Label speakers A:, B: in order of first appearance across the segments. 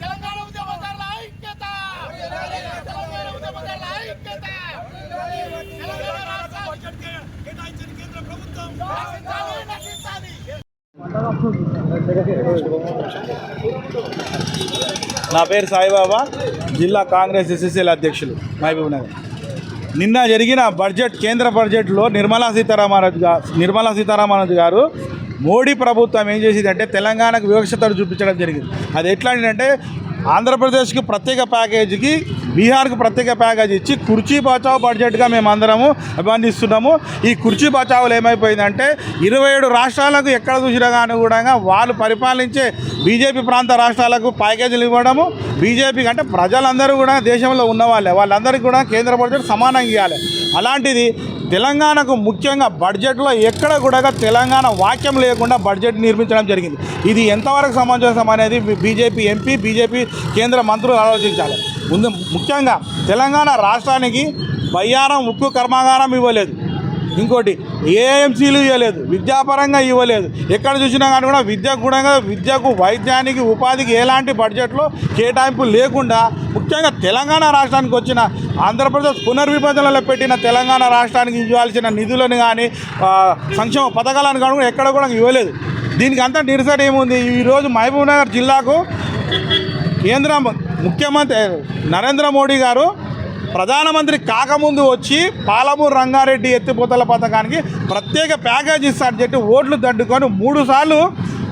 A: తెలంగాణ ఉద్యమకారుల ఐక్యత తెలంగాణ ఉద్యమకారుల ఐక్యత తెలంగాణ రాష్ట్ర కేటాయించిన కేంద్ర ప్రభుత్వం నశించాలి నశించాలి
B: నా పేరు సాయిబాబా జిల్లా కాంగ్రెస్ ఎస్ఎస్ఎల్ అధ్యక్షులు మహబూబ్ నగర్. నిన్న జరిగిన బడ్జెట్ కేంద్ర బడ్జెట్లో నిర్మలా సీతారామరాజు గారు నిర్మలా సీతారామరాజు గారు మోడీ ప్రభుత్వం ఏం చేసిందంటే తెలంగాణకు వివక్షతను చూపించడం జరిగింది. అది ఎట్లా అంటే ఆంధ్రప్రదేశ్కి ప్రత్యేక ప్యాకేజీకి బీహార్కి ప్రత్యేక ప్యాకేజ్ ఇచ్చి కుర్చీ బచావ్ బడ్జెట్గా మేము అందరము అభివర్ణిస్తున్నాము ఈ కుర్చీ బచావులు ఏమైపోయిందంటే ఇరవై ఏడు రాష్ట్రాలకు ఎక్కడ చూసినా కానీ కూడా వాళ్ళు పరిపాలించే బీజేపీ ప్రాంత రాష్ట్రాలకు ప్యాకేజీలు ఇవ్వడము బీజేపీకి అంటే ప్రజలందరూ కూడా దేశంలో ఉన్న వాళ్ళే వాళ్ళందరికీ కూడా కేంద్ర బడ్జెట్ సమానంగా ఇవ్వాలి. అలాంటిది తెలంగాణకు ముఖ్యంగా బడ్జెట్లో ఎక్కడ కూడా తెలంగాణ వాక్యం లేకుండా బడ్జెట్ నిర్మించడం జరిగింది. ఇది ఎంతవరకు సమంజసం అనేది బీజేపీ ఎంపీ బీజేపీ కేంద్ర మంత్రులు ఆలోచించాలి. ముందు ముఖ్యంగా తెలంగాణ రాష్ట్రానికి బయ్యారం ఉక్కు కర్మాగారం ఇవ్వలేదు. ఇంకోటి ఏఎంసీలు ఇవ్వలేదు విద్యాపరంగా ఇవ్వలేదు. ఎక్కడ చూసినా కానీ కూడా విద్యకు కూడా విద్యకు వైద్యానికి ఉపాధికి ఎలాంటి బడ్జెట్లో కేటాయింపు లేకుండా ముఖ్యంగా తెలంగాణ రాష్ట్రానికి వచ్చిన ఆంధ్రప్రదేశ్ పునర్విభజనలో పెట్టిన తెలంగాణ రాష్ట్రానికి ఇవ్వాల్సిన నిధులను కానీ సంక్షేమ పథకాలను కానీ కూడా ఎక్కడ కూడా ఇవ్వలేదు. దీనికి అంతా నిరసన ఏముంది? ఈరోజు మహబూబ్నగర్ జిల్లాకు కేంద్ర ముఖ్యమంత్రి నరేంద్ర మోడీ గారు ప్రధానమంత్రి కాకముందు వచ్చి పాలమూరు రంగారెడ్డి ఎత్తిపోతల పథకానికి ప్రత్యేక ప్యాకేజ్ ఇస్తారని చెప్పి ఓట్లు దడ్డుకొని మూడు సార్లు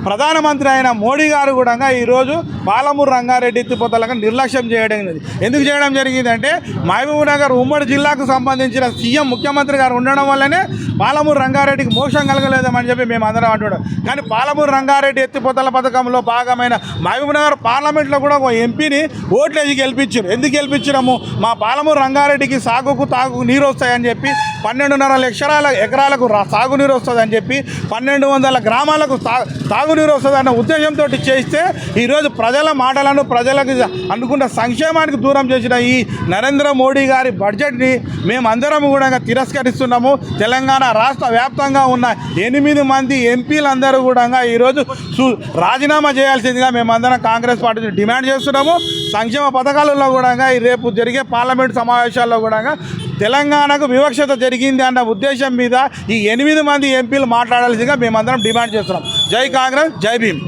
B: ప్రధానమంత్రి అయిన మోడీ గారు కూడా ఈరోజు పాలమూరు రంగారెడ్డి ఎత్తిపోతలకు నిర్లక్ష్యం చేయడం జరిగింది. ఎందుకు చేయడం జరిగిందంటే మహబూబ్నగర్ ఉమ్మడి జిల్లాకు సంబంధించిన సీఎం ముఖ్యమంత్రి గారు ఉండడం వల్లనే పాలమూరు రంగారెడ్డికి మోక్షం కలగలేదని చెప్పి మేము అందరం అంటున్నాం. కానీ పాలమూరు రంగారెడ్డి ఎత్తిపోతల పథకంలో భాగమైన మహబూబ్నగర్ పార్లమెంట్లో కూడా ఒక ఎంపీని ఓట్లేసి గెలిపించారు. ఎందుకు గెలిపించినాము? మా పాలమూరు రంగారెడ్డికి సాగుకు తాగుకు నీరు వస్తాయని చెప్పి పన్నెండున్నర లక్షల ఎకరాలకు రా- సాగునీరు వస్తుందని చెప్పి పన్నెండు వందల గ్రామాలకు తా తాగునీరు వస్తుందన్న ఉద్దేశంతో చేస్తే ఈరోజు ప్రజల మాటలను ప్రజలకు అనుకున్న సంక్షేమానికి దూరం చేసిన ఈ నరేంద్ర మోడీ గారి బడ్జెట్ని మేమందరం కూడా తిరస్కరిస్తున్నాము. తెలంగాణ రాష్ట్ర వ్యాప్తంగా ఉన్న ఎనిమిది మంది ఎంపీలందరూ కూడా ఈరోజు సు- రాజీనామా చేయాల్సిందిగా మేమందరం కాంగ్రెస్ పార్టీని డిమాండ్ చేస్తున్నాము. సంక్షేమ పథకాలలో కూడా ఈ రేపు జరిగే పార్లమెంట్ సమావేశాల్లో కూడా తెలంగాణకు వివక్షత జరిగింది అన్న ఉద్దేశం మీద ఈ ఎనిమిది మంది ఎంపీలు మాట్లాడాల్సిందిగా మేమందరం డిమాండ్ చేస్తున్నాం. జై కాంగ్రెస్ జై భీమ్.